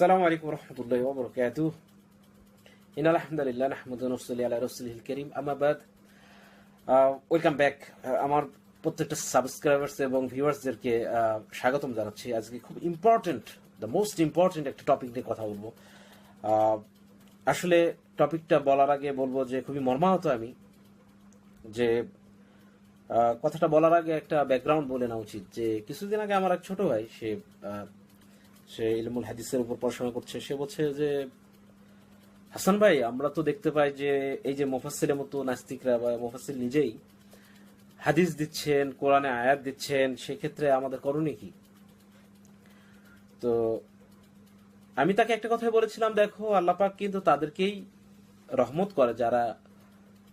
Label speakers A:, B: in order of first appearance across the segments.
A: আসসালামু আলাইকুম রহমতুল্লাহ ববরকাত ইন আলহামদুলিল্লাহ আহমদ রসুল্লি আল্লাহ রসুল করিম আমাবাদ ওয়েলকাম ব্যাক আমার প্রত্যেকটা সাবস্ক্রাইবার্স এবং ভিউয়ার্সদেরকে স্বাগতম জানাচ্ছি। আজকে খুব ইম্পর্টেন্ট দ্য মোস্ট ইম্পর্টেন্ট একটা টপিক নিয়ে কথা বলব। আসলে টপিকটা বলার আগে বলব যে, খুবই মর্মাহত আমি যে কথাটা বলার আগে একটা ব্যাকগ্রাউন্ড বলে নেওয়া উচিত যে, কিছুদিন আগে আমার এক ছোট ভাই, সে সে ইলমুল হাদিসের উপর পড়াশোনা করছে। সে বলছে যে, হাসান ভাই, আমরা তো দেখতে পাই যে, এই যে মোফাসিলের মতো নাস্তিকরা বা মোফাসিল নিজেই হাদিস দিচ্ছেন, কোরআনে আয়াত দিচ্ছেন, সেক্ষেত্রে আমাদের করণীয় কি? তো আমি তাকে একটা কথাই বলেছিলাম, দেখো আল্লাপাক কিন্তু তাদেরকেই রহমত করে যারা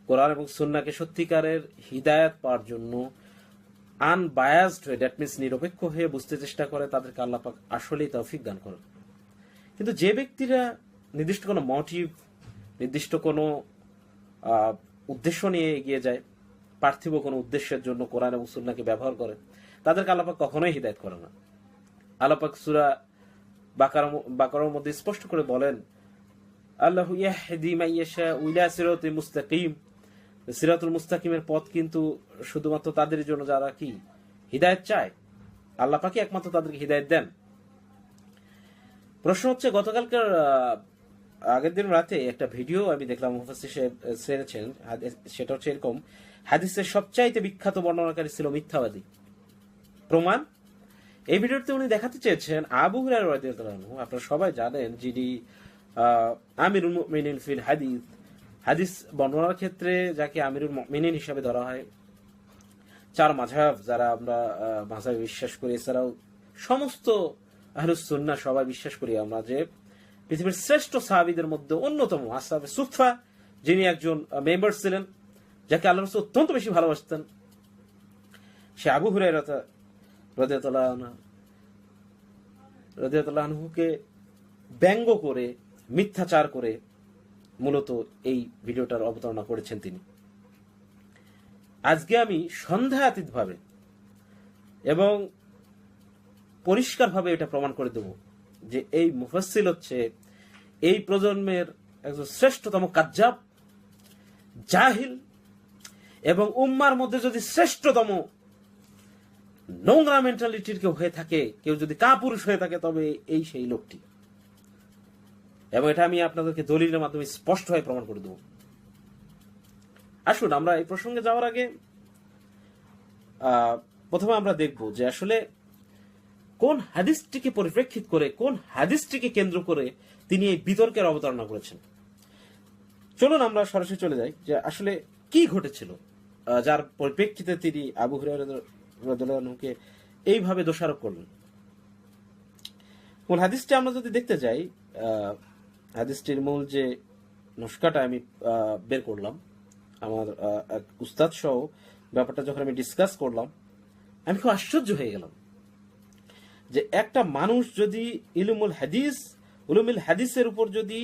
A: কোরআন এবং সুন্নাকে সত্যিকারের হিদায়াত পাওয়ার জন্য আনবায়াসড হয়ে দ্যাট মিনস নিরপেক্ষ হয়ে বুঝতে চেষ্টা করে, তাদেরকে আল্লাপাক আসলেই তৌফিক দান করেন কিন্তু যে ব্যক্তিরা নির্দিষ্ট কোনো মোটিভ নির্দিষ্ট কোনো উদ্দেশ্য নিয়ে এগিয়ে যায়, পার্থিব কোনো উদ্দেশ্যের জন্য কোরআন এবং সুন্নাকে ব্যবহার করে, তাদেরকে আল্লাপাক কখনোই হিদায়ত করে না। আল্লাপাক সুরা বাকার, বাকারের মধ্যে স্পষ্ট করে বলেন, আল্লাহ ইয়াহদি মা ইয়াশা ইলা সিরাতুল মুস্তাকিম। সিরাতুল মুস্তাকিমের পথ কিন্তু শুধুমাত্র তাদের জন্য যারা কি? হিদায়ত চায়। আল্লাহ পাকি একমাত্র তাদেরকে হিদায়ত দেন। প্রশ্ন হচ্ছে গতকালকার আগের দিন রাতে একটা ভিডিও আমি দেখলাম ছেড়েছেন হাদিস- সেটা হচ্ছে এরকম হাদিসের সবচাইতে বিখ্যাত বর্ণনাকারী ছিল মিথ্যাবাদী। প্রমাণ? এই ভিডিওতে উনি দেখাতে চেয়েছেন আবু হুরায়রা রাদিয়াল্লাহু আপনারা সবাই জানেন যিনি আহ, আমিরুল মুমিনিন ফিল হাদিস। হাদিস বর্ণনার ক্ষেত্রে যাকে আমিরুল মুমিনিন হিসাবে ধরা হয়, চার মাঝাব যারা আমরা মাঝাবে বিশ্বাস করি, এছাড়াও সমস্ত আহলুসুন্না সবাই বিশ্বাস করি আমরা যে পৃথিবীর শ্রেষ্ঠ সাহাবিদের মধ্যে অন্যতম আসাবে সুফা যিনি একজন মেম্বার ছিলেন, যাকে আল্লাহ অত্যন্ত বেশি ভালোবাসতেন। সে আবু হুরাই রদিয়াতলাহকে ব্যঙ্গ করে, মিথ্যাচার করে মূলত এই ভিডিওটার অবতারণা করেছেন তিনি। আজকে আমি সন্দেহাতীত ভাবে এবং পরিষ্কারভাবে এটা প্রমাণ করে দেব যে এই মুফাসিল হচ্ছে এই প্রজন্মের একজন শ্রেষ্ঠতম কাজ্জাব, জাহিল এবং উম্মার মধ্যে যদি শ্রেষ্ঠতম নোংরা মেন্টালিটির কেউ হয়ে থাকে, কেউ যদি কাপুরুষ হয়ে থাকে, তবে এই সেই লোকটি। এবং এটা আমি আপনাদেরকে দলিলের মাধ্যমে স্পষ্টভাবে প্রমাণ করে দেবো। আসুন, আমরা এই প্রসঙ্গে যাওয়ার আগে প্রথমে আমরা দেখব যে আসলে কোন হাদিসটিকে পরিপ্রেক্ষিত করে, কোন হাদিসটিকে কেন্দ্র করে তিনি এই বিতর্কের অবতারণা করেছেন। চলুন আমরা সরাসরি চলে যাই যে আসলে কি ঘটেছিল যার পরিপ্রেক্ষিতে তিনি আবু হুরায়রাকে এইভাবে দোষারোপ করলেন। মূল হাদিসটি আমরা যদি দেখতে যাই হাদিসটির মূল যে নস্কাটা আমি বের করলাম, আমার এক উস্তাদ সহ ব্যাপারটা যখন আমি ডিসকাস করলাম, আমি খুব আশ্চর্য হয়ে গেলাম যে একটা মানুষ যদি ইলুমুল হাদিস, উলুমুল হাদিসের উপর যদি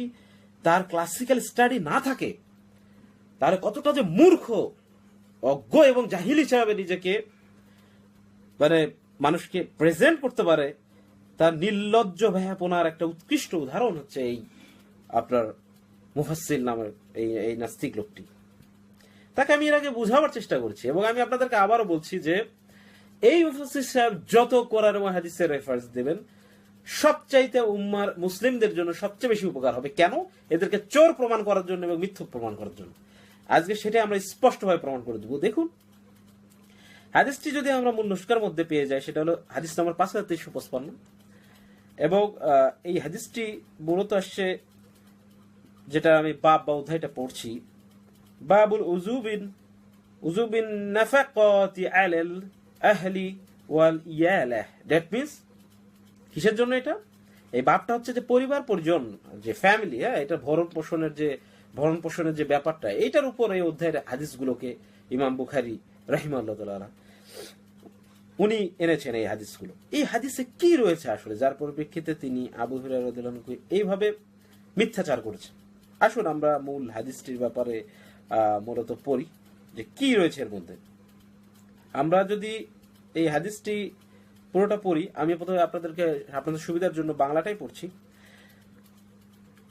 A: তার ক্লাসিক্যাল স্টাডি না থাকে, তাহলে কতটা যে মূর্খ, অজ্ঞ এবং জাহিল হিসাবে নিজেকে মানে মানুষকে প্রেজেন্ট করতে পারে, তার নির্লজ্জ ভ্যাপনার একটা উৎকৃষ্ট উদাহরণ হচ্ছে এই। আপনার মুফাসিল নামের এই এই নাস্তিক লোকটি। তাকে আমি এর আগে বোঝাবার চেষ্টা করছি এবং আমি আপনাদেরকে আবারও বলছি যে, এই মুফাসির সাহেব যত কোরআন এবং হাদিসের রেফারেন্স দেবেন, সবচাইতে উম্মার মুসলিমদের জন্য সবচেয়ে বেশি উপকার হবে। কেন? এদেরকে চোর প্রমাণ করার জন্য এবং মিথ্যুক প্রমাণ করার জন্য। আজকে সেটাই আমরা স্পষ্টভাবে প্রমাণ করে দেবো। দেখুন, হাদিসটি যদি আমরা মূল নুস্কার মধ্যে পেয়ে যাই, সেটা হলো হাদিস নাম্বার পাঁচ হাজার পঁচপান্ন। এবং এই হাদিসটি মূলত আসছে যেটা আমি বাপ বা অধ্যায়টা পড়ছি। বাবুল উজুবিন উজুবিন নাফাকাতি আলাল আহলি ওয়াল ইয়ালাহ দ্যাট মিন্স কিসের জন্য এটা? এই বাপটা হচ্ছে যে পরিবার, পরিজন, যে ফ্যামিলি হ্যাঁ এটা ভরণ পোষণের যে, ভরণ পোষণের যে ব্যাপারটা এইটার উপর এই অধ্যায়ের হাদিসগুলোকে ইমাম বুখারি রহিমাল্লাহ তাআলা উনি এনেছেন এই হাদিসগুলো। এই হাদিসে কি রয়েছে আসলে? যার পরিপ্রেক্ষিতে তিনি আবু হুরায়রাকে এইভাবে মিথ্যাচার করেছেন। আসুন আমরা মূল হাদিসটির ব্যাপারে মূলত পড়ি যে কি রয়েছে এর মধ্যে। আমরা যদি এই হাদিসটি পুরোটা পড়ি, আমি প্রথমে আপনাদেরকে, আপনাদের সুবিধার জন্য বাংলাটাই পড়ছি।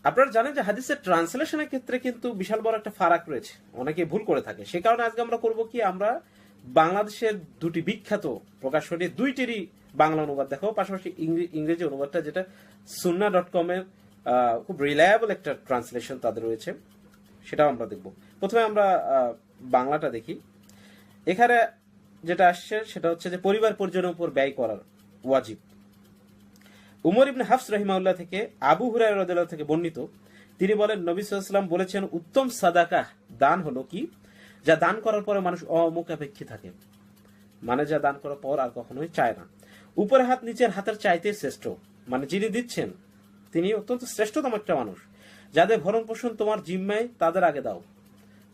A: আপনারা জানেন যে হাদিসের ট্রান্সলেশনের ক্ষেত্রে কিন্তু বিশাল বড় একটা ফারাক রয়েছে। অনেকে ভুল করে থাকে। সে কারণে আজকে আমরা করব কি, আমরা বাংলাদেশের দুটি বিখ্যাত প্রকাশনী দুইটিরই বাংলা অনুবাদ দেখো পাশাপাশি ইংরেজি অনুবাদটা, যেটা সুন্না ডট কমের খুব রিলায়েবল একটা ট্রান্সলেশন তাদের রয়েছে, সেটাও আমরা দেখব। প্রথমে আমরা বাংলাটা দেখি। এখানে যেটা আসছে সেটা হচ্ছে যে পরিবার পরিজনের উপর ব্যয় করার ওয়াজিব। উমর ইবনে হাফস রহিমাউল্লাহ থেকে আবু হুরাই রাদিয়াল্লাহু থেকে বর্ণিত, তিনি বলেন, নবী সাল্লাম বলেছেন, উত্তম সাদাকা, দান হলো কি? যা দান করার পরে মানুষ অমুখাপেক্ষী থাকে। মানে যা দান করার পর আর কখনোই চায় না। উপরে হাত, নিচের হাতের চাইতে শ্রেষ্ঠ। মানে যিনি দিচ্ছেন তিনি অত্যন্ত শ্রেষ্ঠতম একটা মানুষ। যাদের ভরণ পোষণ তোমার জিম্মায়, তাদের আগে দাও।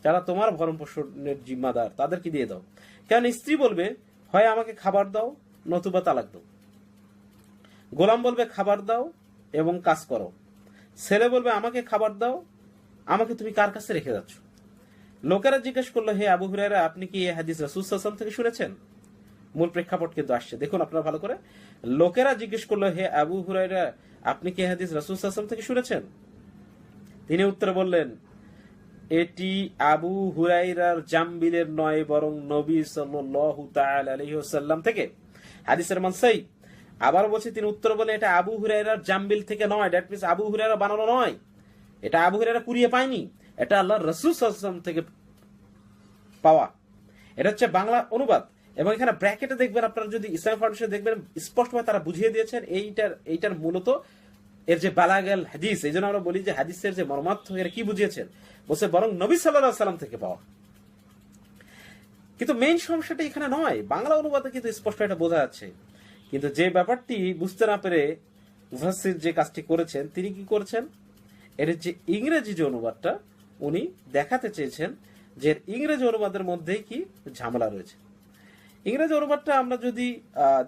A: যারা তোমার ভরণ পোষণের জিম্মাদার, তাদেরকে দিয়ে দাও। কেন স্ত্রী বলবে, হয় আমাকে খাবার দাও, নতুবা তালাক দাও। গোলাম বলবে, খাবার দাও এবং কাজ করো। ছেলে বলবে, আমাকে খাবার দাও, আমাকে তুমি কার কাছে রেখে যাচ্ছ? লোকেরা জিজ্ঞেস করল, হে আবু হুরায়রা, আপনি কি এই হাদিস রাসূল থেকে শুনেছেন? মূল প্রেক্ষাপট কিন্তু আসছে। দেখুন আপনারা ভালো করে। লোকেরা জিজ্ঞেস করল, হে আবু হুরাইরা আপনি কি হাদিস রাসূল ওয়াসাল্লাম থেকে শুনেছেন? তিনি উত্তরে বললেন, এটি আবু হুরাইরার জামবিলের নয়, বরং নবী আলাইহি ওয়াসাল্লাম থেকে। হাদিসের মানসাই আবার বলছি, তিনি উত্তর বলে এটা আবু হুরাইরার জাম্বিল থেকে নয় দ্যাট মিন্স আবু হুরাইরা বানানো নয়। এটা আবু হুরাইরা কুড়িয়ে পায়নি। এটা আল্লাহর রাসূল থেকে পাওয়া। এটা হচ্ছে বাংলা অনুবাদ। এবং এখানে ব্র্যাকেটে দেখবেন আপনারা যদি ইসলাম ফাউন্ডেশন দেখবেন, স্পষ্টভাবে তারা বুঝিয়ে দিয়েছেন এইটার এইটার মূলত এর যে বালাগাল হাদিস এই জন্য আমরা বলি যে হাদিসের যে মর্মার্থ, এরা কি বুঝিয়েছেন? বলছে, বরং নবী সাল্লাহ সাল্লাম থেকে পাওয়া। কিন্তু মেইন সমস্যাটা এখানে নয়, বাংলা অনুবাদে কিন্তু স্পষ্ট এটা বোঝা যাচ্ছে। কিন্তু যে ব্যাপারটি বুঝতে না পেরে মুফাসসির যে কাজটি করেছেন, তিনি কি করেছেন? এর যে ইংরেজি যে অনুবাদটা, উনি দেখাতে চেয়েছেন যে ইংরেজি অনুবাদের মধ্যেই কি ঝামেলা রয়েছে। ইংরেজি অনুবাদটা আমরা যদি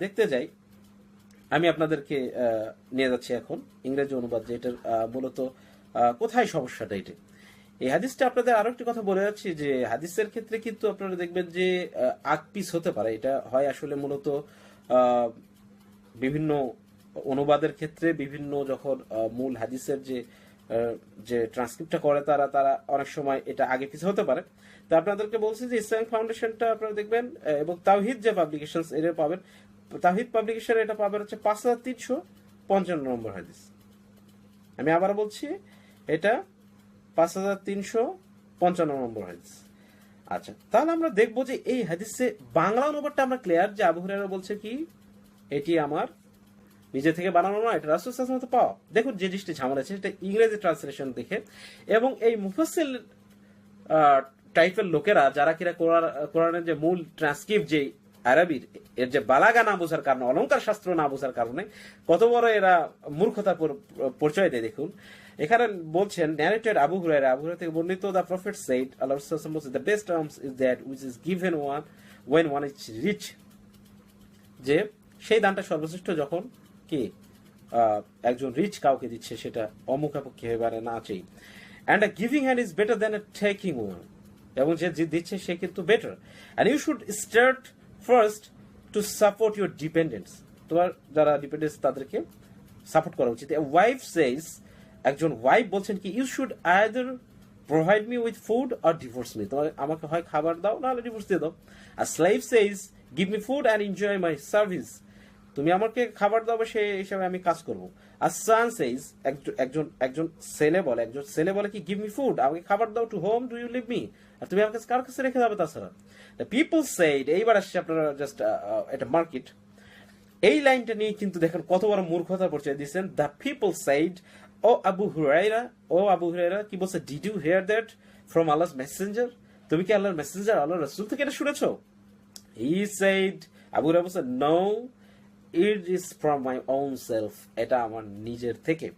A: দেখতে যাই, আমি আপনাদেরকে নিয়ে যাচ্ছি এখন ইংরেজি অনুবাদ, যেটার মূলত কোথায় সমস্যাটা এটা? এই হাদিসটা আপনাদের আরও একটি কথা বলে যাচ্ছি যে, হাদিসের ক্ষেত্রে কিন্তু আপনারা দেখবেন যে আকপিস হতে পারে। এটা হয় আসলে মূলত বিভিন্ন অনুবাদের ক্ষেত্রে বিভিন্ন যখন মূল হাদিসের যে যে ট্রান্সক্রিপ্টটা করে তারা তারা অনেক সময় এটা আগে পিছে হতে পারে। তো আপনাদেরকে বলছি যে ইসলামিক ফাউন্ডেশনটা আপনারা দেখবেন এবং তাওহিদ যে পাবলিকেশন এটা পাবেন। তাওহিদ পাবলিকেশন এটা পাবেন হচ্ছে পাঁচ হাজার তিনশো পঞ্চান্ন নম্বর হাদিস। আমি আবার বলছি, এটা পাঁচ হাজার তিনশো পঞ্চান্ন নম্বর হাদিস। আচ্ছা তাহলে আমরা দেখব যে এই হাদিসে বাংলা অনুবাদটা আমরা ক্লিয়ার যে আবু হুরায়রা বলছে কি, এটি আমার নিজে থেকে বানানো নয়, এটা রাসুল আলাইহি পাওয়া। দেখুন যে জিনিসটি ঝামেলা আছে, সেটা ইংরেজি ট্রান্সলেশন দেখে। এবং এই মুফাসসিল টাইপের লোকেরা, যারা কোরআন- কোরআনের যে মূল ট্রান্সক্রিপ্ট যে আরবির, এর যে বালাগা না বোঝার কারণে, অলংকার শাস্ত্র না বোঝার কারণে, কত বড় এরা মূর্খতা পরিচয় দেয় দেখুন। এখানে বলছেন narrated Abu Hurairah Abu Hurairah থেকে বর্ণিত দ্য প্রফেট সেইড আল্লাহ রাসূল বলছে the best terms is that which is given one when one is rich যে সেই দানটা সর্বশ্রেষ্ঠ যখন কি একজন রিচ কাউকে দিচ্ছে সেটা অমুখাপক্ষী পারে না আছেই and a giving hand is better than a taking one এবং যে দিচ্ছে সে কিন্তু better and you should start first to support your dependents তোমার যারা ডিপেন্ডেন্স তাদেরকে সাপোর্ট করা উচিত। ওয়াইফ সেইস একজন ওয়াইফ বলছেন কি you should either provide me with food or divorce me তোমার আমাকে হয় খাবার দাও, নাহলে ডিভোর্স দিয়ে দাও। আর slave says give me food and enjoy my service তুমি আমাকে খাবার দাও সেই হিসাবে আমি কাজ করব। আর সান সেইস একজন একজন ছেলে বলে একজন ছেলে বলে কি গিভ মি ফুড আমাকে খাবার দাও to whom do you leave me আর তুমি আমাকে কার কাছে রেখে যাবে তাছাড়া? পিপল সেইড এইবার আসছে আপনারা জাস্ট এটা মার্কেট এই লাইনটা নিয়ে কিন্তু দেখেন কত বড় মূর্খতা পরিচয় দিচ্ছেন the people said O Abu Hurairah O Abu হুরাইরা কি বলছে? Did you hear that from আল্লাহর মেসেঞ্জার তুমি কি আল্লাহর মেসেঞ্জার আল্লাহ রসুল থেকে এটা শুনেছো? হি said আবু হুরাইরা বলছে no it is from my own self এটা আমার নিজের থেকে।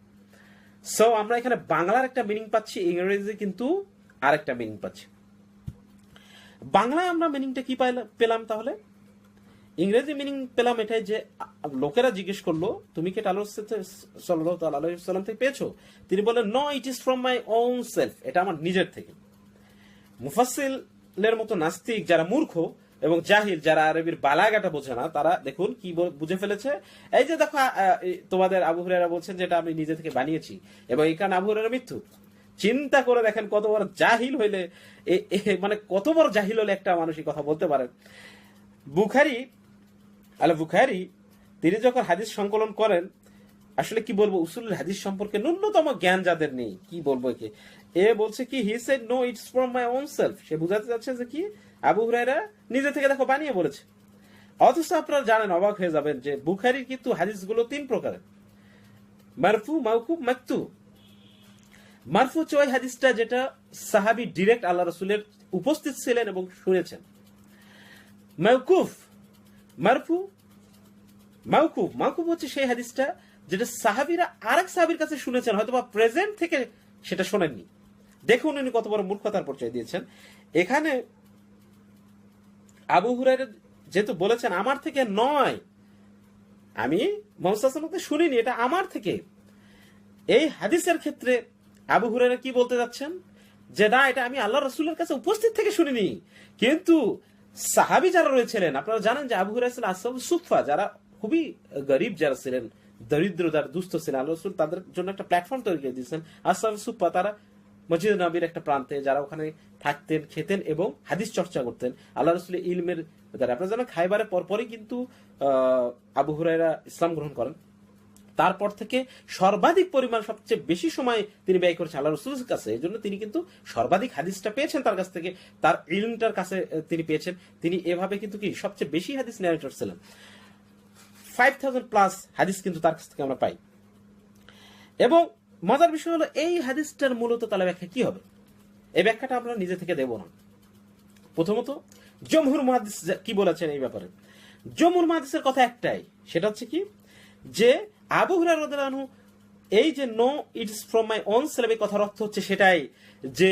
A: সো আমরা এখানে বাংলার একটা মিনিং পাচ্ছি ইংরেজি কিন্তু আরেকটা মিনিং পাচ্ছি। বাংলায় আমরা মিনিংটা কি পেলাম তাহলে? ইংরেজি মিনিং পেলাম এটাই যে, লোকেরা জিজ্ঞেস করল, তুমি কি সাল্লাহ সাল্লাম থেকে পেয়েছ? তিনি বললেন no it is from my own self এটা আমার নিজের থেকে। মুফাসিলের মতো নাস্তিক যারা মূর্খ এবং জাহিল যারা আরবির বালাগাটা বোঝে না, তারা দেখুন কি বুঝে ফেলেছে। এই যে দেখো তোমাদের আবু হুরায়রা বলছেন যেটা আমি নিজে থেকে বানিয়েছি, এবং এই কারণে আবু হুরায়রা মৃত্যু চিন্তা করে দেখেন কত বড় জাহিল হইলে মানে কত বড় জাহিল হলে একটা মানুষই কথা বলতে পারেন বুখারি, আল বুখারি, তিনি যখন হাদিস সংকলন করেন, আসলে কি বলব উসুল হাদিস সম্পর্কে ন্যূনতম জ্ঞান যাদের নেই, কি বলব একে? এ বলছে কি he said no it's from my own self সে বুঝাতে চাচ্ছে যে কি আবু হুরায়রা নিজে থেকে দেখো বানিয়ে বলেছে। অথচ আপনারা জানেন, অবাক হয়ে যাবেন যে বুখারির কিন্তু হাদিসগুলো তিন প্রকারের। মারফু মাউকুব মাকতু। মারফু ওই হাদিসটা যেটা সাহাবি ডিরেক্ট আল্লাহ রসুলের উপস্থিত ছিলেন এবং শুনেছেন। মাউকুফ মারফু মাউকুফ মাউকুফ হচ্ছে সেই হাদিসটা যেটা সাহাবিরা আরেক সাহাবির কাছে শুনেছেন হয়তো বা প্রেজেন্ট থেকে সেটা শোনেননি। দেখুন উনি কত বড় মূর্খতার পরিচয় দিয়েছেন। এখানে আবু হুরাইরা যেহেতু বলেছেন আমার থেকে নয়, আমি মোহাম্মদ শুনিনি, এটা আমার থেকে। এই হাদিসের ক্ষেত্রে আবু হুরাইরা কি বলতে যাচ্ছেন? যে না, এটা আমি আল্লাহ রসুলের কাছে উপস্থিত থেকে শুনিনি। কিন্তু সাহাবি যারা রয়েছিলেন, আপনারা জানেন যে আবু হুরাইরা ছিলেন আসহাব সুফা যারা খুবই গরিব যারা ছিলেন দরিদ্র যারা দুস্থ ছিলেন আল্লাহ রসুল তাদের জন্য একটা প্ল্যাটফর্ম তৈরি করে দিয়েছেন। আসহাব সুফা তারা মসজিদ নবীর একটা প্রান্তে যারা ওখানে থাকতেন, খেতেন এবং হাদিস চর্চা করতেন। আল্লাহ রসুলের ইলমের দ্বারা। আপনারা জানেন, খাইবারের পরপরই কিন্তু আবু হুরাইরা ইসলাম গ্রহণ করেন। তারপর থেকে সর্বাধিক পরিমাণ সবচেয়ে বেশি সময় তিনি ব্যয় করেছেন আল্লাহ রসুলের কাছে। এই জন্য তিনি কিন্তু সর্বাধিক হাদিসটা পেয়েছেন তার কাছ থেকে। তার ইলমটার কাছে তিনি পেয়েছেন। তিনি এভাবে কিন্তু কি সবচেয়ে বেশি হাদিস ন্যারেটর ছিলেন ফাইভ থাউজেন্ড প্লাস হাদিস কিন্তু তার কাছ থেকে আমরা পাই। এবং মজার বিষয় হলো, এই হাদিসটার মূলত তাহলে ব্যাখ্যা কি হবে? এই ব্যাখ্যাটা আমরা নিজে থেকে দেব না। প্রথমত, জমহুর মহাদিস কি বলেছেন এই ব্যাপারে? জমহুর মহাদিসের কথা একটাই, সেটা হচ্ছে কি? যে আবু আনহু, এই যে no it's from my self এই কথার অর্থ হচ্ছে সেটাই যে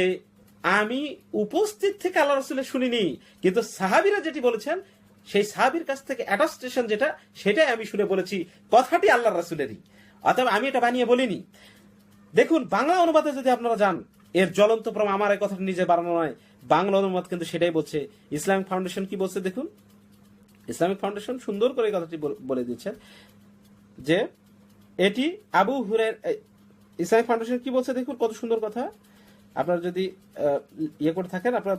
A: আমি উপস্থিত থেকে আল্লাহ রসুলের শুনিনি, কিন্তু সাহাবিরা যেটি বলেছেন, সেই সাহাবির কাছ থেকে অ্যাটাস্টেশন যেটা, সেটাই আমি শুনে বলেছি, কথাটি আল্লাহ রসুলেরই। অতএব আমি এটা বানিয়ে বলিনি। দেখুন, বাংলা অনুবাদে যদি আপনারা যান, এর জ্বলন্ত প্রমাণ আমার এই কথাটা নিজে বাড়ানো নয়, বাংলা অনুবাদ কিন্তু সেটাই বলছে। ইসলামিক ফাউন্ডেশন কি বলছে দেখুন? ইসলামিক ফাউন্ডেশন সুন্দর করে এই কথাটি বল- দিচ্ছেন যে, এটি আবু হুরের ইসলামিক ফাউন্ডেশন কি বলছে দেখুন, কত সুন্দর কথা। আপনারা যদি ইয়ে করে থাকেন, আপনারা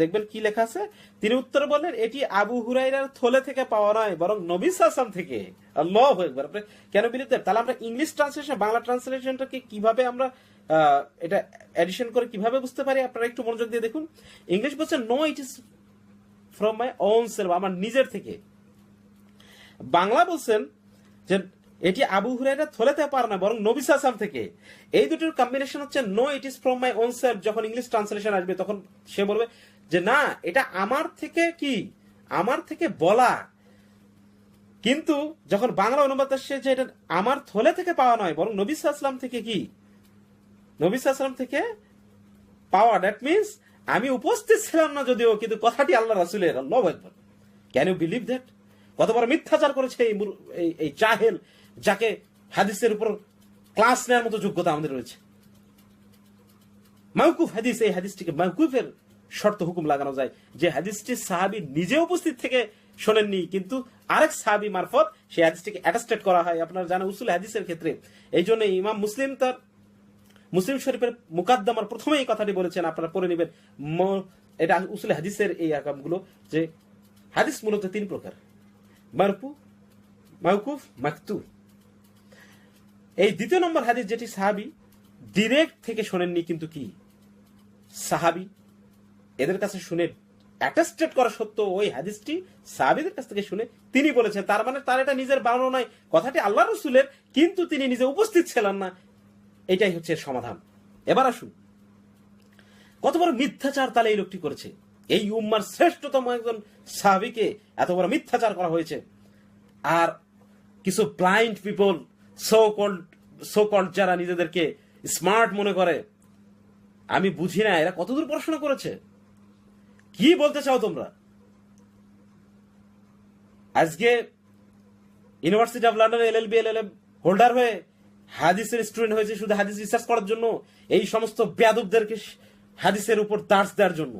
A: দেখবেন কি লেখা আছে? তিনি উত্তর বললেন, এটি আবু হুরাইরার থলে থেকে পাওয়া নয়, বরং নবী সাসাম থেকে। আল্লাহ একবার আপনি কেন বিলিভ তাহলে আমরা ইংলিশ ট্রান্সলেশন বাংলা ট্রান্সলেশনটাকে কীভাবে আমরা এটা এডিশন করে কীভাবে বুঝতে পারি? আপনারা একটু মনোযোগ দিয়ে দেখুন। ইংলিশ বলছে no it is from my own self আমার নিজের থেকে। বাংলা বলছেন যে এটি আবু হুরাইরা থলেতে পার না, বরং নবী সাসাম থেকে। এই দুটোর কম্বিনেশন হচ্ছে no it is from my own self যখন ইংলিশ ট্রান্সলেশন আসবে, তখন সে বলবে যে, না, এটা আমার থেকে কি? আমার থেকে বলা। কিন্তু যখন বাংলা অনুবাদ আসছে যে, এটা আমার থলে থেকে পাওয়া নয়, বরং নবী সাল্লাম থেকে কি? নবী সাল্লাম থেকে পাওয়া। দ্যাট মিনস আমি উপস্থিত ছিলাম না যদিও, কিন্তু কথাটি আল্লাহ রাসুলের, আল্লাহ একবার ক্যান ইউ বিলিভ দ্যাট কত বড় মিথ্যাচার করেছে এই, এই- জাহেল যাকে হাদিসের উপর ক্লাস নেওয়ার মতো যোগ্যতা আমাদের রয়েছে। মাউকুফ হাদিস, এই হাদিসটিকে মাউকুফের শর্ত হুকুম লাগানো যায় যে হাদিসটি সাহাবি নিজে উপস্থিত থেকে শোনেননি, কিন্তু আরেক সাহাবি মারফত সেই হাদিসটিকে অ্যাটাস্টেড করা হয়। আপনারা জানেন উসুল হাদিসের ক্ষেত্রে। এই জন্য ইমাম মুসলিম তার, মুসলিম শরীফের মুকাদ্দমার প্রথমে এই কথাটি বলেছেন, আপনারা পড়ে নেবেন এটা উসুল হাদিসের এই আকামগুলো যে হাদিস মূলত তিন প্রকার। মারফু মাউকুফ মাকতু এই দ্বিতীয় নম্বর হাদিস যেটি সাহাবি ডিরেক্ট থেকে শোনেননি কিন্তু কি? সাহাবি এদের কাছে শুনে অ্যাটাস্টেড করা সত্ত্বেও ওই হাদিসটি সাহাবিদের কাছ থেকে শুনে তিনি বলেছেন, তার মানে তার এটা নিজের বানানো নয়। কথাটি আল্লাহ রসুলের, কিন্তু তিনি নিজে উপস্থিত ছিলেন না। এটাই হচ্ছে সমাধান। এবার আসুন। কত বড় মিথ্যাচার তাহলে এই লোকটি করেছে। এই উম্মার শ্রেষ্ঠতম একজন সাহাবিকে এত বড় মিথ্যাচার করা হয়েছে। আর কিছু blind people so called so called যারা নিজেদেরকে স্মার্ট মনে করে, আমি বুঝি না, এরা কতদূর পড়াশোনা করেছে? কি বলতে চাও তোমরা? আজকে university of London L L B L L holder হয়ে হাদিসের স্টুডেন্ট হয়েছে, শুধু হাদিস রিসার্চ করার জন্য, এই সমস্ত বেয়াদবদেরকে হাদিসের উপর দার্স দেওয়ার জন্য।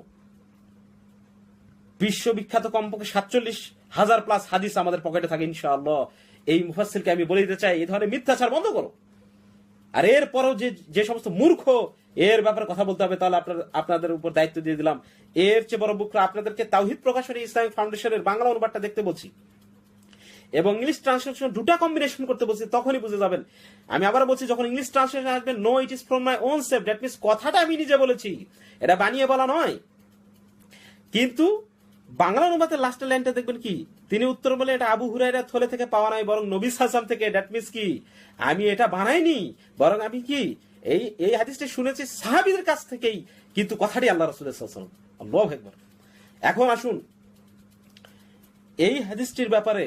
A: বিশ্ববিখ্যাত কমপক্ষে সাতচল্লিশ হাজার প্লাস হাদিস আমাদের পকেটে থাকে, ইনশাআল্লাহ। এই মুফাসসিরকে আমি বলে দিতে চাই, এই ধরনের মিথ্যাচার বন্ধ করো। আর এরপরও যে যে সমস্ত মূর্খ, এর ব্যাপারে কথা বলতে হবে, তাহলে আপনার, আপনাদের উপর দায়িত্ব দিয়ে দিলাম। এর চেয়ে বড় বুকরা আপনাদেরকে তাওহিদ প্রকাশনী ইসলামিক ফাউন্ডেশনের বাংলা অনুবাদটা দেখতে বলছি। এবং ইংলিশ ট্রান্সলেশন দুটা কম্বিনেশন করতে বলছি, তখনই বুঝে যাবেন। আমি আবার বলছি, যখন ইংলিশ ট্রান্সলেশন আসবে no it is from my own self that means কথাটা আমি নিজে বলেছি। এটা বানিয়ে বলা নয়। কিন্তু বাংলা অনুবাদের লাস্টের লাইনটা দেখবেন কি? তিনি উত্তর বলে এটা আবু হুরাইরা থলে থেকে পাওয়া নাই, বরং নবী হাসান থেকে দ্যাট মিনস কি? আমি এটা বানাইনি, বরং আমি কি? এই এই হাদিসটি শুনেছি সাহাবিদের কাছ থেকেই, কিন্তু কথাটি আল্লাহ রসুলের সাল্লাম আল্লাহ একবার এখন আসুন, এই হাদিসটির ব্যাপারে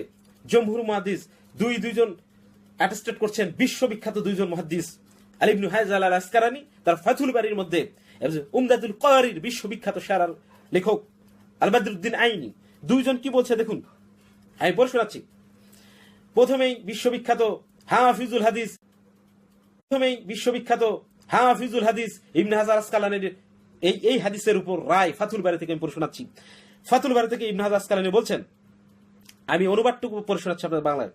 A: জমহুর মহাদিস দুই, দুইজন অ্যাটেস্টেড করছেন, বিশ্ববিখ্যাত দুইজন মহাদিস আলিবনু হাজ আল আসকারানি তার ফাতুল বাড়ির মধ্যে উমদাদুল কয়ারির বিশ্ববিখ্যাত সারার লেখক। আলবাদুদ্দিন আইনি। দুইজন কি বলছে দেখুন। আমি পড়ে শোনাচ্ছি। প্রথমেই বিশ্ববিখ্যাত হাফিজুল হাদিস, প্রথমেই বিশ্ববিখ্যাত হাফিজুল হাদিস ইবনে হাজার আসকালানের এই এই হাদিসের উপর রায় ফাতুল বাড়ি থেকে আমি পড়ে শোনাচ্ছি। ফাতুল বাড়ি থেকে ইবনে হাজার আসকালানি বলছেন, আমি অনুবাদটুকু পড়ে শোনাচ্ছি আপনাদের বাংলায়।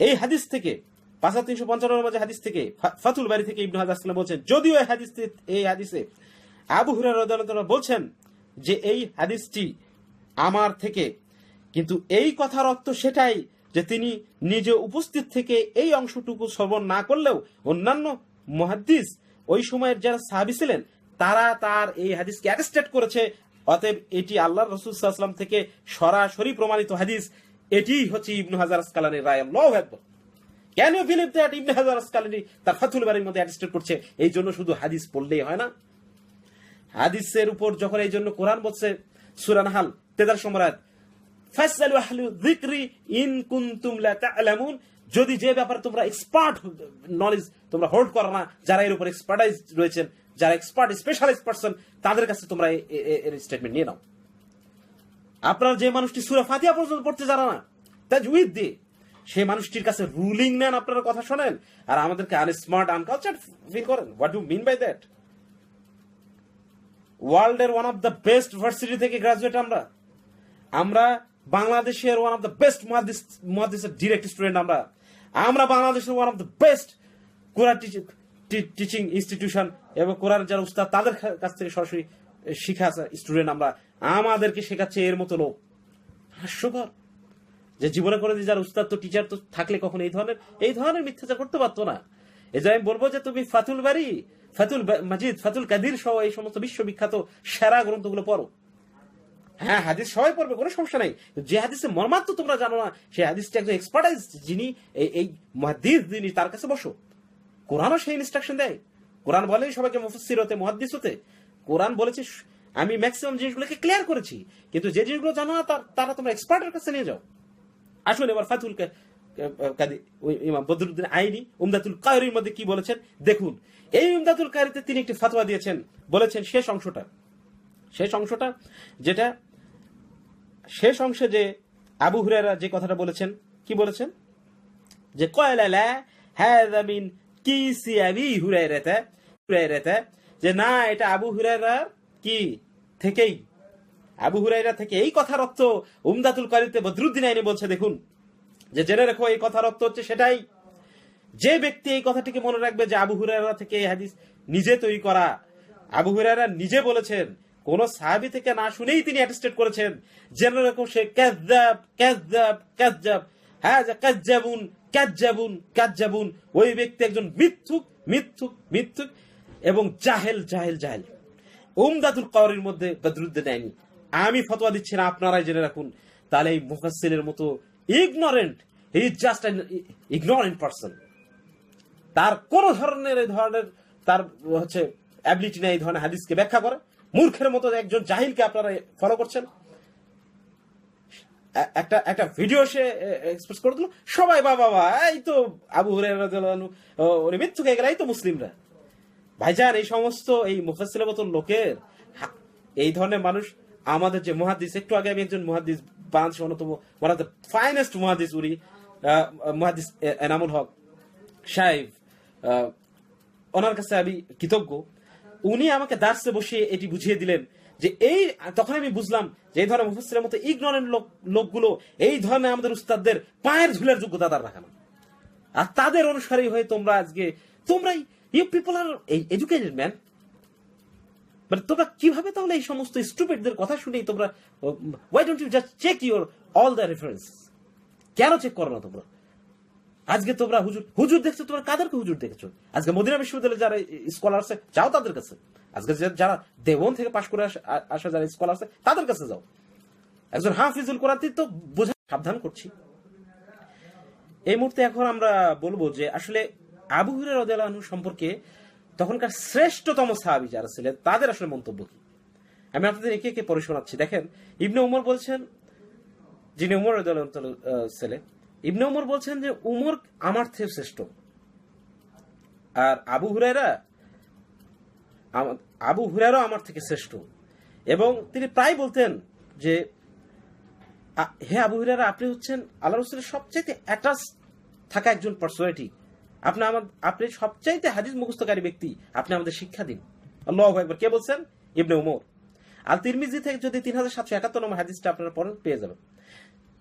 A: এই হাদিস থেকে, পাঁচ হাজার তিনশো পঞ্চান্ন নম্বর হাদিস থেকে ফাতুল বাড়ি থেকে ইবনু হাজার আসলাম বলছেন, যদিও এই হাদিস, এই হাদিসে আবু হুরার বলছেন যে এই হাদিসটি আমার থেকে। কিন্তু এই কথার অর্থ সেটাই যে তিনি নিজে উপস্থিত থেকে এই অংশটুকু শ্রবণ না করলেও অন্যান্য মহাদ্দিস ওই সময়ের যারা সাহাবি ছিলেন, তারা তার এই হাদিসকে অ্যাটেস্টেড করেছে। অতএব এটি আল্লাহ রসুল সাল্লাম থেকে সরাসরি প্রমাণিত হাদিস। এটি হচ্ছে ইবনু হাজার আসকালানের রায় আল্লাহ কেন believe that Ibn Hajar Asqalani তার ফাতুল বাড়ির মধ্যে অ্যাটেস্টেড করছে? এই জন্য শুধু হাদিস পড়লেই হয় না। হাদিসের উপর যখন এই জন্য কোরআন বলছে সুরানহাল তেদার সম্রাট যদি যে ব্যাপারে তোমরা এক্সপার্ট নলেজ তোমরা হোল্ড করো না, যারা এর উপর এক্সপার্টাইজ রয়েছেন, যারা এক্সপার্ট স্পেশালিস্ট পারসন তাদের কাছে তোমরা এর স্টেটমেন্ট নিয়ে নাও। আপনার যে মানুষটি সুরা ফাতিহা পর্যন্ত পড়তে জানা না তাজ উইথ দি সেই মানুষটির কাছে রুলিং নেন আপনারা কথা শোনেন, আর আমাদেরকে আনস্মার্ট আনকালচার ফিল করেন। What you mean by that ওয়ার্ল্ডের one of the best varsity থেকে গ্রাজুয়েট আমরা। আমরা বাংলাদেশের ওয়ান অফ দ্য বেস্ট মহাদিসের ডিরেক্ট স্টুডেন্ট আমরা। আমরা বাংলাদেশের one of the best Quran teaching institution এবং কোরআন যারা উস্তাদ, তাদের কাছ থেকে সরাসরি শিখা স্টুডেন্ট আমরা। আমাদেরকে শেখাচ্ছে এর মতো লোক। হাস্যকর। যে জীবনে করে যারা উস্তাদ তো টিচার তো থাকলে কখন এই ধরনের এই ধরনের মিথ্যাচার করতে পারতো না। এই যে আমি বলব যে তুমি ফাতুল বাড়ি ফাতুল মাজিদ, ফাতুল কাদির সহ এই সমস্ত বিশ্ববিখ্যাত সেরা গ্রন্থগুলো পড়ো। হ্যাঁ হাদিস সবাই পড়বে, কোনো সমস্যা নাই। যে হাদিসে মর্মার্থ তোমরা জানো না, সেই হাদিসটা একজন এক্সপার্টাইজ যিনি এই- মহাদিস যিনি তার কাছে বসো। কোরআনও সেই ইনস্ট্রাকশন দেয়। কোরআন বলে সবাইকে মুফসির হতে মহাদিস হতে। কোরআন বলেছে, আমি ম্যাক্সিমাম জিনিসগুলোকে ক্লিয়ার করেছি। কিন্তু যে জিনিসগুলো জানো না, তার- তোমরা এক্সপার্টের কাছে নিয়ে যাও। আসুন এবার ফাতুল ইমাম বদরুদ্দিন আইনি উমদাতুল কায়রির মধ্যে কি বলেছেন? দেখুন, এই উমদাতুল কায়রিতে তিনি একটি ফাতোয়া দিয়েছেন। বলেছেন, শেষ অংশটা। শেষ অংশটা যেটা, শেষ অংশে যে আবু হুরায়রা যে কথাটা বলেছেন, কি বলেছেন? যে, কয়লা হ্যাঁ মিন কি সি আবি হুরায়রাতে? হুরায়রাতে, যে, না, এটা আবু হুরায়রার কি থেকেই? আবু হুরাইরা থেকে এই কথার অর্থ উমদাতুল কারিতে বদরুদ্দিন আইনি বলছে, দেখুন। যে জেনে রেখো, এই কথার অর্থ হচ্ছে সেটাই। যে ব্যক্তি এই কথাটিকে মনে রাখবে যে আবু হুরায়রা থেকে এই হাদিস নিজে তৈরি করা, আবু হুরায়রা নিজে বলেছেন, কোন সাহাবি থেকে না শুনেই তিনি অ্যাটেস্টেড করেছেন, জেনে রেখো সে ক্যাজ্জাব ক্যাজ্জাব ক্যাজ্জাব হ্যাঁ যে ক্যাজ্জাবুন ক্যাজ্জাবুন ক্যাজ্জাবুন ওই ব্যক্তি একজন মিথ্যুক মিথ্যুক মিথ্যুক এবং জাহেল জাহেল জাহেল। উমদাতুল কওয়ারির মধ্যে বদরুদ্দিন আইনি। আমি ফতোয়া দিচ্ছি না, আপনারাই জেনে রাখুন। তাহলে এই মুফাসসিরের মতো ignorant he is just an ignorant person তার কোন ধরনের এই ধরনের তার হচ্ছে অ্যাবিলিটি নেই এই ধরনের হাদিসকে ব্যাখ্যা করে। মূর্খের মতো একজন জাহিলকে আপনারা ফলো করছেন। একটা একটা ভিডিও সে এক্সপ্রেস করে দিল। সবাই বাবা এই তো আবু উনি মৃত্যু হয়ে গেল, এই তো মুসলিমরা। ভাইজান, এই সমস্ত এই মুফাসিলের মতো লোকের এই ধরনের মানুষ আমাদের যে মহাদিস একটু আগে আমি একজন মহাদিস বাংলাদেশের অন্যতম ওয়ান অফ দ্য ফাইনেস্ট মহাদিস উনি মহাদিস এনামুল হক সাহেব ওনার কাছে আমি কৃতজ্ঞ। উনি আমাকে দার্সে বসিয়ে এটি বুঝিয়ে দিলেন যে এই, তখন আমি বুঝলাম যে এই ধরনের মুফাসসিরের মতো ইগনোরেন্ট লোক, লোকগুলো এই ধরনের আমাদের উস্তাদদের পায়ের ধুলের যোগ্যতা তার রাখে না। আর তাদের অনুসারী হয়ে তোমরা আজকে, তোমরাই you people are educated man মানে তোমরা কীভাবে তাহলে এই সমস্ত স্টুপিডদের কথা শুনেই তোমরা why don't you just check your all the reference কেন চেক করো না তোমরা? আজকে তোমরা হুজুর হুজুর দেখছ, তোমরা কাদেরকে হুজুর দেখেছ? আজকে মদিনা বিশ্ববিদ্যালয়ে যারা স্কলার আছে, যাও তাদের কাছে। আজকে যারা দেবন থেকে পাশ করে আসা- যারা স্কলার আছে, তাদের কাছে যাও। একজন হাফিজুল কোরআন তো বোঝা, সাবধান করছি। এই মুহূর্তে এখন আমরা বলব যে আসলে আবু হুরের সম্পর্কে তখনকার শ্রেষ্ঠতম সাহাবি যারা ছিলেন, তাদের আসলে মন্তব্য কি? আমি আপনাদের একে একে পড়ে শোনাচ্ছি। দেখেন, ইবনে উমর বলছেন, যিনি উমর ছেলে, ইবনে উমর বলছেন যে, উমর আমার থেকে শ্রেষ্ঠ। আর আবু হুরাইরা আবু হুরাইরাও আমার থেকে শ্রেষ্ঠ। এবং তিনি প্রায় বলতেন যে হে আবু হুরায়রা, আপনি হচ্ছেন আল্লাহ রসুলের সবচেয়ে অ্যাটাচ থাকা একজন পার্সোনালিটি আপনি আমার, আপনি সবচাইতে হাদিস মুখস্থকারী ব্যক্তি, আপনি আমাদের শিক্ষা দিন। আল্লাহ একবার কে বলছেন? ইবনে উমর। আল তিরমিজি থেকে যদি তিন হাজার সাতশো একাত্তর নম্বর হাদিসটা আপনারা পড়েন, পেয়ে যাবেন।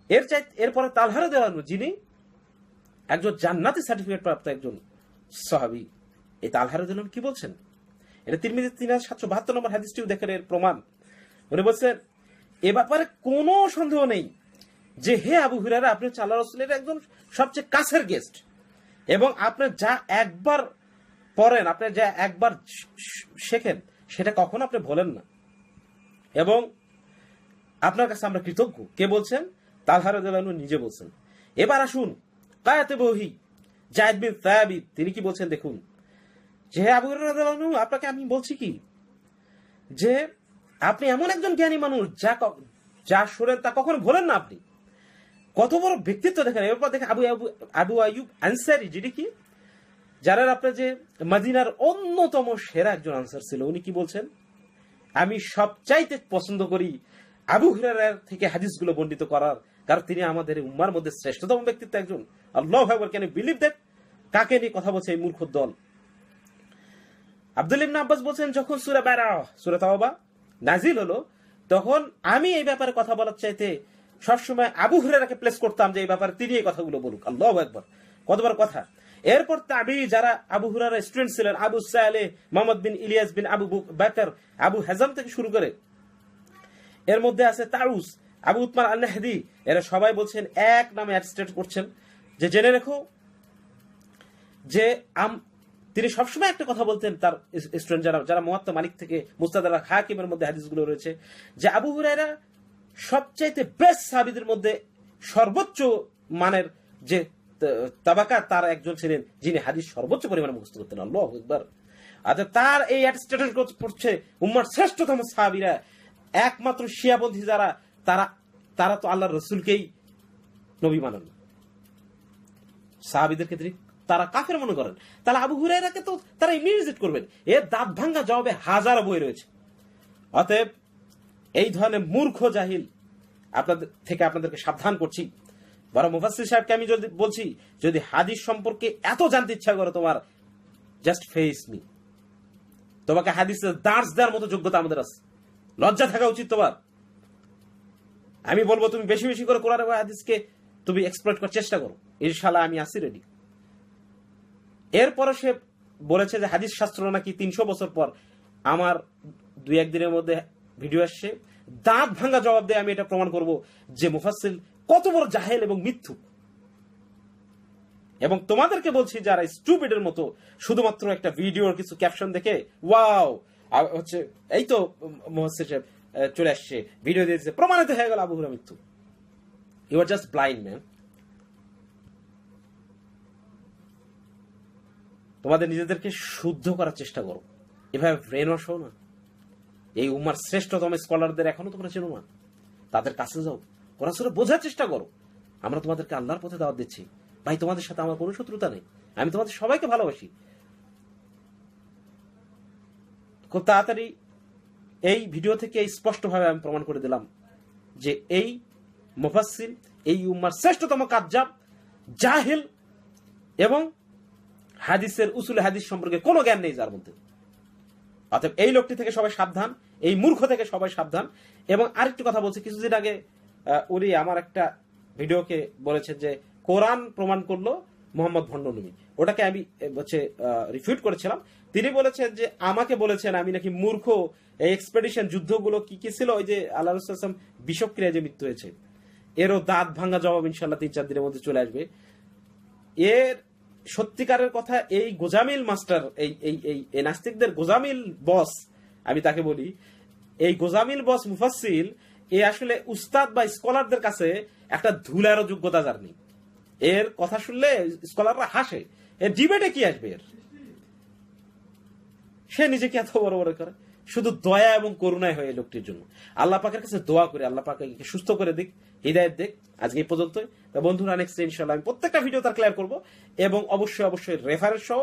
A: এর চাই, এরপরে তালহারে দেওয়ানো, যিনি একজন জান্নাতি সার্টিফিকেট প্রাপ্ত একজন সাহাবি, এই তালহারে দিলেন কি বলছেন? এটা তিরমিজি তিন হাজার সাতশো বাহাত্তর নম্বর হাদিসটিও দেখেন, এর প্রমাণ। উনি বলছেন, এ ব্যাপারে কোনো সন্দেহ নেই যে হে আবু হুরারা আপনি আল্লাহ রসুলের একজন সবচেয়ে কাছের গেস্ট এবং আপনি যা একবার পড়েন আপনি যা একবার শেখেন সেটা কখনো আপনি বলেন না। এবং আপনার কাছে আমরা কৃতজ্ঞ। কে বলছেন? তালহার নিজে বলছেন। এবার আসুন কায়াতে বহি। জায়দ বিন সায়াবিদ তিনি কি বলছেন দেখুন। যে আবু আনহু, আপনাকে আমি বলছি কি? যে আপনি এমন একজন জ্ঞানী মানুষ যা যা শোনেন তা কখনো ভোলেন না আপনি। কত বড় ব্যক্তিত্ব দেখেন। এরপর দেখেন আবু আবু আবু আয়ুব আনসারি যেটি কি? যারা আপনার যে মদিনার অন্যতম সেরা একজন আনসার ছিল, উনি কি বলছেন? আমি সবচাইতে পছন্দ করি আবু হুরায়রার থেকে হাদিসগুলো বন্ডিত করার, কারণ তিনি আমাদের উম্মার মধ্যে শ্রেষ্ঠতম ব্যক্তিত্ব একজন। আল্লাহ একবার কেন বিলিভ দেব কাকে নিয়ে কথা বলছে এই মূর্খ দল? আব্দুল ইবনে আব্বাস বলছেন, যখন সুরা বেড়া সুরা তাওবা নাজিল হলো, তখন আমি এই ব্যাপারে কথা বলার চাইতে সবসময় আবু হুরারাকে প্লেস করতাম যে এই ব্যাপারে তিনি এই কথাগুলো বলুক। আল্লাহ একবার কতবার কথা। এরপর তাবি যারা আবু হুরারা স্টুডেন্ট ছিলেন, আবু সালে, মোহাম্মদ বিন ইলিয়াস বিন আবু বাকর, আবু হাজাম থেকে শুরু করে। এর মধ্যে আছে তারুস আবু উতমান আল নাহদি এরা সবাই বলছেন এক নামে অ্যাটস্টেট করছেন। যে জেনে রেখো যে আম- তিনি সবসময় একটা কথা বলতেন তার স্টুডেন্ট যারা যারা মোহাত্তা মালিক থেকে মুস্তাদারা হাকিমের মধ্যে হাদিসগুলো রয়েছে। যে আবু হুরায়রা সবচাইতে বেস্ট সাহাবীদের মধ্যে সর্বোচ্চ মানের যে তাবাকা, তার একজন ছিলেন যিনি হাদিস সর্বোচ্চ পরিমাণে মুখস্থ করতেন। আল্লাহ একবার আচ্ছা তার এই স্ট্যাটাস পড়ছে উম্মার শ্রেষ্ঠতম সাহাবীরা। একমাত্র শিয়াপন্থী যারা, তারা তারা তো আল্লাহ রসুলকেই নবী মানেন। সাহাবিদের তিনি তারা কাফের মনে করেন। তাহলে আবু হুরাইরাকে তো তারা ইমিউনিজেট করবেন। এর দাঁত ভাঙ্গা জবাবে হাজারো বই রয়েছে। অতএব এই ধরনের মূর্খ জাহিল আপনাদের থেকে আপনাদেরকে সাবধান করছি। বড় মুফাসির সাহেবকে আমি যদি বলছি, যদি হাদিস সম্পর্কে এত জানতে ইচ্ছা করে তোমার জাস্ট ফেস মি তোমাকে হাদিসের দাঁড় দেওয়ার মতো যোগ্যতা আমাদের আছে। লজ্জা থাকা উচিত তোমার। আমি বলব, তুমি বেশি বেশি করে কোরআন হাদিসকে তুমি এক্সপ্লোর করার চেষ্টা করো। ইনশাল্লাহ আমি আসি রেডি এরপরে সে বলেছে যে হাদিস শাস্ত্র নাকি তিনশো বছর পর আমার দুই একদিনের মধ্যে ভিডিও আসছে। দাঁত ভাঙ্গা জবাব দিয়ে, আমি এটা প্রমাণ করব যে মুফাসিল কত বড় জাহেল এবং মিথ্যু এবং তোমাদেরকে বলছি, যারা স্টুপিডের মতো শুধুমাত্র একটা ভিডিওর কিছু ক্যাপশন দেখে, ওয়াও! হচ্ছে, এই তো মোহাসির সাহেব চলে আসছে। ভিডিও দিয়ে দিচ্ছে প্রমাণিত হয়ে গেল আবু হুরা মৃত্যু you are just blind man তোমাদের নিজেদেরকে শুদ্ধ করার চেষ্টা করো। এভাবে ব্রেন ওয়াশ হও না। এই উমার শ্রেষ্ঠতম স্কলারদের এখনও তোমরা চেনো না। তাদের কাছে যাও ওরা সেটা বোঝার চেষ্টা করো। আমরা তোমাদেরকে আল্লাহর পথে দাওয়াত দিচ্ছি। ভাই, তোমাদের সাথে আমার কোনো শত্রুতা নেই। আমি তোমাদের সবাইকে ভালোবাসি। খুব তাড়াতাড়ি এই ভিডিও থেকে স্পষ্টভাবে আমি প্রমাণ করে দিলাম যে এই মুফাসসিল এই উম্মার শ্রেষ্ঠতম কাজ্জাব, জাহিল এবং হাদিসের উসুল হাদিস সম্পর্কে কোনো জ্ঞান নেই যার মধ্যে। অতএব এই লোকটি থেকে সবাই সাবধান, এই মূর্খ থেকে সবাই সাবধান। এবং আরেকটু কথা বলছি, কিছুদিন আগে উনি আমার একটা ভিডিওকে বলেছেন যে, কোরআন প্রমাণ করল মোহাম্মদ ভণ্ডনবী ওটাকে আমি হচ্ছে রিফিউট করেছিলাম। তিনি বলেছেন যে, আমাকে বলেছেন আমি নাকি মূর্খ। এই এক্সপেডিশন যুদ্ধগুলো কি কি ছিল? ওই যে আল্লাহ রসুলাম বিষক্রিয়া যে মৃত্যু হয়েছে। এরও দাঁত ভাঙা জবাব ইনশাল্লাহ তিন চার দিনের মধ্যে চলে আসবে। এর সত্যিকারের কথা এই গোজামিল মাস্টার, এই এই এই নাস্তিকদের গোজামিল বস, আমি তাকে বলি, এই গোজামিল বস মুফাসিল এ আসলে উস্তাদ বা স্কলারদের কাছে একটা ধুলারও যোগ্যতা যার নেই। এর কথা শুনলে স্কলাররা হাসে। এর ডিবেটে কি আসবে এর? সে নিজেকে এত বড় বড় করে। শুধু দয়া এবং করুণায় হয় এই লোকটির জন্য। আল্লাহ পাকের কাছে দোয়া করে, আল্লাহ পাকে সুস্থ করে দিক, হৃদায়ত দিক, আজকে এই পর্যন্তই। তা বন্ধুরা নেক্সট ইনশাল্লাহ আমি প্রত্যেকটা ভিডিও তার ক্লিয়ার করব এবং অবশ্যই অবশ্যই রেফারেন্স সহ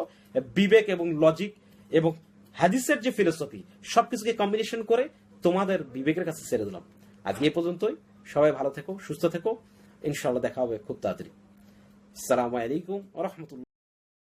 A: বিবেক এবং লজিক এবং হাদিসের যে ফিলোসফি সবকিছুকে কম্বিনেশন করে তোমাদের বিবেকের কাছে ছেড়ে দিলাম। আজকে এই পর্যন্তই। সবাই ভালো থেকো, সুস্থ থেকো। ইনশাল্লাহ দেখা হবে খুব তাড়াতাড়ি। সালামু আলাইকুম রহমতুল্লাহ।